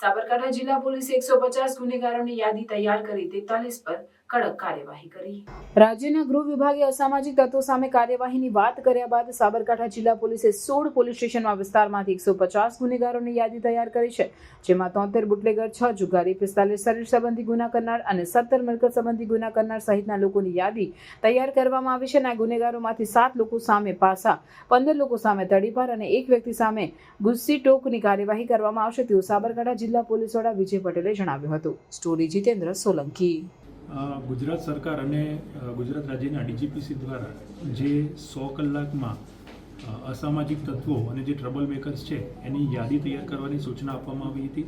સાબરકાંઠા જિલ્લા પોલીસે એકસો પચાસ ગુનેગારોની યાદી તૈયાર કરી તેતાલીસ પર કડક કાર્યવાહી કરી. રાજ્યના ગૃહ વિભાગે અસામાજિક તત્વો સામે કાર્યવાહીની વાત કર્યા બાદ સાબરકાંઠા જિલ્લા પોલીસે સોળ પોલીસ સ્ટેશનમાં વિસ્તારમાંથી એકસો પચાસ ગુનેગારોની યાદી તૈયાર કરી છે, જેમાં તોતેર બુટલેગર, છ જુગારી, પિસ્તાલીસ શરીર સંબંધી ગુના કરનાર અને સત્તર મિલકત સંબંધી ગુના કરનાર સહિતના લોકોની યાદી તૈયાર કરવામાં આવી છે અને આ ગુનેગારોમાંથી સાત લોકો સામે પાસા, પંદર લોકો સામે તડીપાર અને એક વ્યક્તિ સામે ગુસ્સી ટોકની કાર્યવાહી કરવામાં આવશે, તેવું સાબરકાંઠા જિલ્લા પોલીસ વડા વિજય પટેલે જણાવ્યું હતું. સ્ટોરી જીતેન્દ્ર સોલંકી. ગુજરાત સરકાર અને ગુજરાત રાજ્યના ડીજીપીસી દ્વારા જે સો કલાકમાં અસામાજિક તત્વો અને જે ટ્રબલ મેકર્સ છે, એની યાદી તૈયાર કરવાની સૂચના આપવામાં આવી હતી.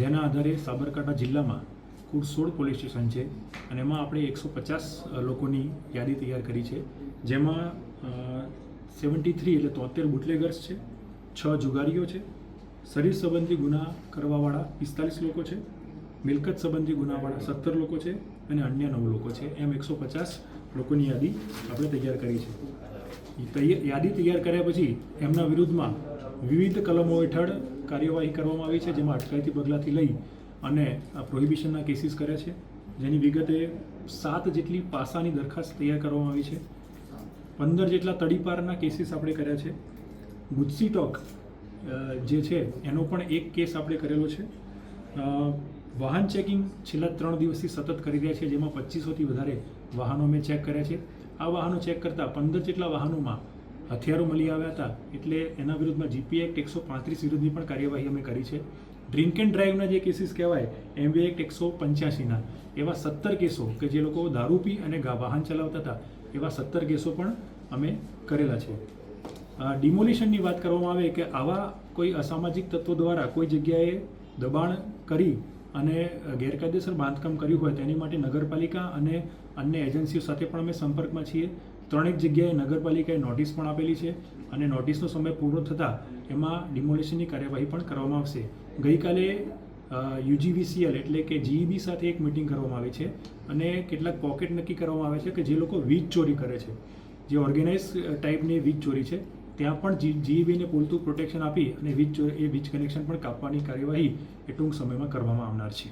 જેના આધારે સાબરકાંઠા જિલ્લામાં કુલ સોળ પોલીસ સ્ટેશન છે અને એમાં આપણે એકસો પચાસ લોકોની યાદી તૈયાર કરી છે. જેમાં સેવન્ટી થ્રી એટલે તોતેર બુટલેગર્સ છે, છ જુગારીઓ છે, શરીર સંબંધી ગુના કરવાવાળા પિસ્તાલીસ લોકો છે મિલકત સંબંધી ગુનાવાળા સત્તર લોકો છે અને અન્ય નવ લોકો છે. એમ એકસો પચાસ લોકોની યાદી આપણે તૈયાર કરી છે. યાદી તૈયાર કર્યા પછી એમના વિરુદ્ધમાં વિવિધ કલમો હેઠળ કાર્યવાહી કરવામાં આવી છે, જેમાં અટકાયતી પગલાંથી લઈ અને પ્રોહિબિશનના કેસીસ કર્યા છે. જેની વિગતે સાત જેટલી પાસાની દરખાસ્ત તૈયાર કરવામાં આવી છે. પંદર જેટલા તડીપારના કેસીસ આપણે કર્યા છે. ગુજસી ટોક જે છે, એનો પણ એક કેસ આપણે કરેલો છે. વાહન ચેકિંગ છેલ્લા ત્રણ દિવસથી સતત કરી રહ્યા છે, જેમાં પચીસોથી વધારે વાહનો મેં ચેક કર્યા છે. આ વાહનો ચેક કરતાં પંદર જેટલા વાહનોમાં હથિયારો મળી આવ્યા હતા, એટલે એના વિરુદ્ધમાં જીપી એક્ટ એકસો પાંત્રીસ વિરુદ્ધની પણ કાર્યવાહી અમે કરી છે. ડ્રિંક એન્ડ ડ્રાઈવના જે કેસીસ કહેવાય એમવી એક્ટ એકસો પંચ્યાસીના, એવા સત્તર કેસો કે જે લોકો દારૂ પી અને વાહન ચલાવતા હતા, એવા સત્તર કેસો પણ અમે કરેલા છે. ડિમોલિશનની વાત કરવામાં આવે કે આવા કોઈ અસામાજિક તત્વો દ્વારા કોઈ જગ્યાએ દબાણ કરી અને ગેરકાયદેસર બાંધકામ કર્યું હોય તેની માટે નગરપાલિકા અને અન્ય એજન્સીઓ સાથે પણ અમે સંપર્કમાં છીએ. ત્રણેક જગ્યાએ નગરપાલિકાએ નોટિસ પણ આપેલી છે અને નોટિસનો સમય પૂરો થતાં એમાં ડિમોલિશનની કાર્યવાહી પણ કરવામાં આવશે. ગઈકાલે યુજીવીસીએલ એટલે કે જીઈબી સાથે એક મિટિંગ કરવામાં આવી છે અને કેટલાક પોકેટ નક્કી કરવામાં આવે છે કે જે લોકો વીજ ચોરી કરે છે. જે ઓર્ગેનાઇઝ ટાઈપની વીજ ચોરી છે. ત્યાં પણ જીઈબીને પૂરતું પ્રોટેક્શન આપી અને વીજ એ વીજ કનેક્શન પણ કાપવાની કાર્યવાહી એ ટૂંક સમયમાં કરવામાં આવનાર છે.